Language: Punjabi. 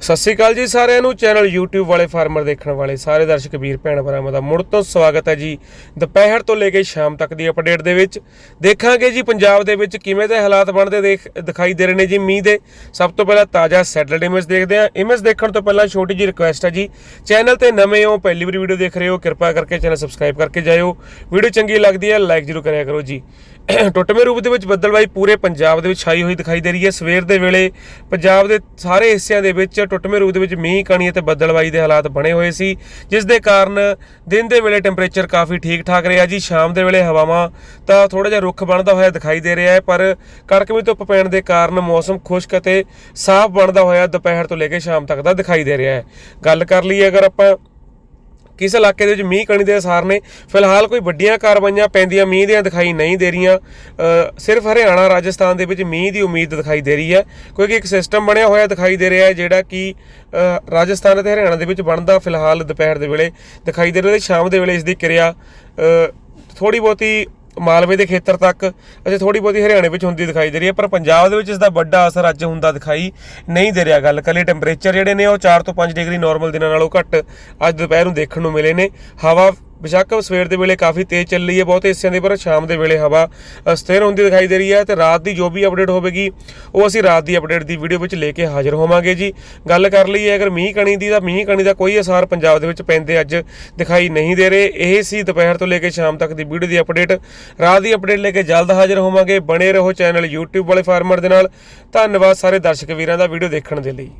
ਸਤਿ ਸ਼੍ਰੀ ਅਕਾਲ ਜੀ ਸਾਰਿਆਂ ਨੂੰ। ਚੈਨਲ YouTube ਵਾਲੇ ਫਾਰਮਰ ਦੇਖਣ ਵਾਲੇ ਸਾਰੇ ਦਰਸ਼ਕ ਵੀਰ, ਭੈਣ ਭਰਾਵਾਂ ਦਾ ਮੁੜ ਤੋਂ ਸਵਾਗਤ ਹੈ ਜੀ। ਦੁਪਹਿਰ ਤੋਂ ਲੈ ਕੇ ਸ਼ਾਮ ਤੱਕ ਦੀ ਅਪਡੇਟ ਦੇ ਵਿੱਚ ਦੇਖਾਂਗੇ ਜੀ ਪੰਜਾਬ ਦੇ ਵਿੱਚ ਕਿਵੇਂ ਦੇ ਹਾਲਾਤ ਬਣਦੇ ਦੇਖ, ਦਿਖਾਈ ਦੇ ਰਹੇ ਨੇ ਜੀ ਮੀਂਹ ਦੇ। ਸਭ ਤੋਂ ਪਹਿਲਾਂ ਤਾਜ਼ਾ ਸੈਟਲਡ ਇਮੇਜ ਦੇਖਦੇ ਹਾਂ। ਇਮੇਜ ਦੇਖਣ ਤੋਂ ਪਹਿਲਾਂ ਛੋਟੀ ਜੀ ਰਿਕੁਐਸਟ ਹੈ ਜੀ, ਚੈਨਲ ਤੇ ਨਵੇਂ ਹੋ, ਪਹਿਲੀ ਵਾਰ ਵੀਡੀਓ ਦੇਖ ਰਹੇ ਹੋ, ਕਿਰਪਾ ਕਰਕੇ ਚੈਨਲ ਸਬਸਕ੍ਰਾਈਬ ਕਰਕੇ ਜਾਇਓ। ਵੀਡੀਓ ਚੰਗੀ ਲੱਗਦੀ ਹੈ ਲਾਈਕ ਜ਼ਰੂਰ ਕਰਿਆ ਕਰੋ ਜੀ। ਟੁੱਟਵੇਂ ਰੂਪ ਦੇ ਵਿੱਚ ਬੱਦਲਬਾਈ ਪੂਰੇ ਪੰਜਾਬ ਦੇ ਵਿੱਚ ਛਾਈ ਹੋਈ ਦਿਖਾਈ ਦੇ ਰਹੀ ਹੈ। ਸਵੇਰ ਦੇ ਵੇਲੇ ਪੰਜਾਬ ਦੇ ਸਾਰੇ ਹਿੱਸਿਆਂ ਦੇ ਵਿੱਚ ਟੁੱਟਵੇਂ ਰੂਪ ਦੇ ਵਿੱਚ ਮੀਂਹ ਕਣੀ ਅਤੇ ਬੱਦਲਬਾਈ ਦੇ ਹਾਲਾਤ ਬਣੇ ਹੋਏ ਸੀ, ਜਿਸ ਦੇ ਕਾਰਨ ਦਿਨ ਦੇ ਵੇਲੇ ਟੈਂਪਰੇਚਰ ਕਾਫੀ ਠੀਕ ਠਾਕ ਰਿਹਾ ਜੀ। ਸ਼ਾਮ ਦੇ ਵੇਲੇ ਹਵਾਵਾਂ ਤਾਂ ਥੋੜਾ ਜਿਹਾ ਰੁੱਖ ਬਣਦਾ ਹੋਇਆ ਦਿਖਾਈ ਦੇ ਰਿਹਾ ਹੈ, ਪਰ ਕੜਕਵੀਂ ਧੁੱਪ ਪੈਣ ਦੇ ਕਾਰਨ ਮੌਸਮ ਖੁਸ਼ਕ ਅਤੇ ਸਾਫ਼ ਬਣਦਾ ਹੋਇਆ ਦੁਪਹਿਰ ਤੋਂ ਲੈ ਕੇ ਸ਼ਾਮ ਤੱਕ ਦਾ ਦਿਖਾਈ ਦੇ ਰਿਹਾ ਹੈ। ਗੱਲ ਕਰ ਲਈਏ ਅਗਰ ਆਪਾਂ ਕਿਸ ਇਲਾਕੇ ਦੇ ਵਿੱਚ ਮੀਂਹ ਕਣੀ ਦੇ ਅਸਾਰ ਨੇ? ਫਿਲਹਾਲ ਕੋਈ ਵੱਡੀਆਂ ਕਾਰਵਾਈਆਂ ਪੈਂਦੀਆਂ ਮੀਂਹ ਦੀਆਂ ਦਿਖਾਈ ਨਹੀਂ ਦੇ ਰਹੀਆਂ। ਸਿਰਫ ਹਰਿਆਣਾ, ਰਾਜਸਥਾਨ ਦੇ ਵਿੱਚ ਮੀਂਹ ਦੀ ਉਮੀਦ ਦਿਖਾਈ ਦੇ ਰਹੀ ਹੈ। ਕਿਉਂਕਿ ਇੱਕ ਸਿਸਟਮ ਬਣਿਆ ਹੋਇਆ ਦਿਖਾਈ ਦੇ ਰਿਹਾ ਹੈ, ਜਿਹੜਾ ਕਿ ਰਾਜਸਥਾਨ ਅਤੇ ਹਰਿਆਣਾ ਦੇ ਵਿੱਚ ਬਣਦਾ ਫਿਲਹਾਲ ਦੁਪਹਿਰ ਦੇ ਵੇਲੇ ਦਿਖਾਈ ਦੇ ਰਿਹਾ ਤੇ ਸ਼ਾਮ ਦੇ ਵੇਲੇ ਇਸ ਦੀ ਕਿਰਿਆ ਥੋੜੀ ਬਹੁਤੀ ਮਾਲਵੇ ਦੇ ਖੇਤਰ ਤੱਕ ਅਤੇ ਥੋੜੀ ਬਹੁਤੀ ਹਰਿਆਣੇ ਵਿੱਚ ਹੁੰਦੀ ਦਿਖਾਈ ਦੇ ਰਹੀ ਹੈ, ਪਰ ਪੰਜਾਬ ਦੇ ਵਿੱਚ ਇਸ ਦਾ ਵੱਡਾ ਅਸਰ ਅੱਜ ਹੁੰਦਾ ਦਿਖਾਈ ਨਹੀਂ ਦੇ ਰਿਹਾ। ਗੱਲ ਕਰੀਏ ਟੈਂਪਰੇਚਰ ਜਿਹੜੇ ਨੇ, ਉਹ 4 ਤੋਂ 5 ਡਿਗਰੀ ਨਾਰਮਲ ਦਿਨਾਂ ਨਾਲੋਂ ਘੱਟ ਅੱਜ ਦੁਪਹਿਰ ਨੂੰ ਦੇਖਣ ਨੂੰ ਮਿਲੇ ਨੇ। ਹਵਾ ਬੇਸ਼ੱਕ ਸਵੇਰ ਦੇ ਵੇਲੇ ਕਾਫੀ ਤੇਜ਼ ਚੱਲ ਰਹੀ ਹੈ ਬਹੁਤੇ ਹਿੱਸਿਆਂ ਦੇ ਪਰ ਸ਼ਾਮ ਦੇ ਵੇਲੇ ਹਵਾ ਅ, ਸਥਿਰ ਹੁੰਦੀ ਦਿਖਾਈ ਦੇ ਰਹੀ ਹੈ ਤੇ ਰਾਤ ਦੀ ਜੋ ਵੀ ਅਪਡੇਟ ਹੋਵੇਗੀ ਉਹ ਅਸੀਂ ਰਾਤ ਦੀ ਅਪਡੇਟ ਦੀ ਵੀਡੀਓ ਵਿੱਚ ਲੈ ਕੇ ਹਾਜ਼ਰ ਹੋਵਾਂਗੇ ਜੀ। ਗੱਲ ਕਰ ਲਈਏ ਅਗਰ ਮੀਂਹ ਕਣੀ ਦੀ ਤਾਂ ਮੀਂਹ ਕਣੀ ਦਾ ਕੋਈ ਅਸਰ ਪੰਜਾਬ ਦੇ ਵਿੱਚ ਪੈਂਦੇ ਅੱਜ ਦਿਖਾਈ ਨਹੀਂ ਦੇ ਰਹੇ। ਇਹ ਸੀ ਦੁਪਹਿਰ ਤੋਂ ਲੈ ਕੇ ਸ਼ਾਮ ਤੱਕ ਦੀ ਵੀਡੀਓ ਦੀ ਅਪਡੇਟ ਰਾਤ ਦੀ ਅਪਡੇਟ ਲੈ ਕੇ ਜਲਦ ਹਾਜ਼ਰ ਹੋਵਾਂਗੇ। ਬਣੇ ਰਹੋ ਚੈਨਲ YouTube ਵਾਲੇ ਫਾਰਮਰ ਦੇ ਨਾਲ। ਧੰਨਵਾਦ ਸਾਰੇ ਦਰਸ਼ਕ ਵੀਰਾਂ ਦਾ ਵੀਡੀਓ ਦੇਖਣ ਦੇ ਲਈ।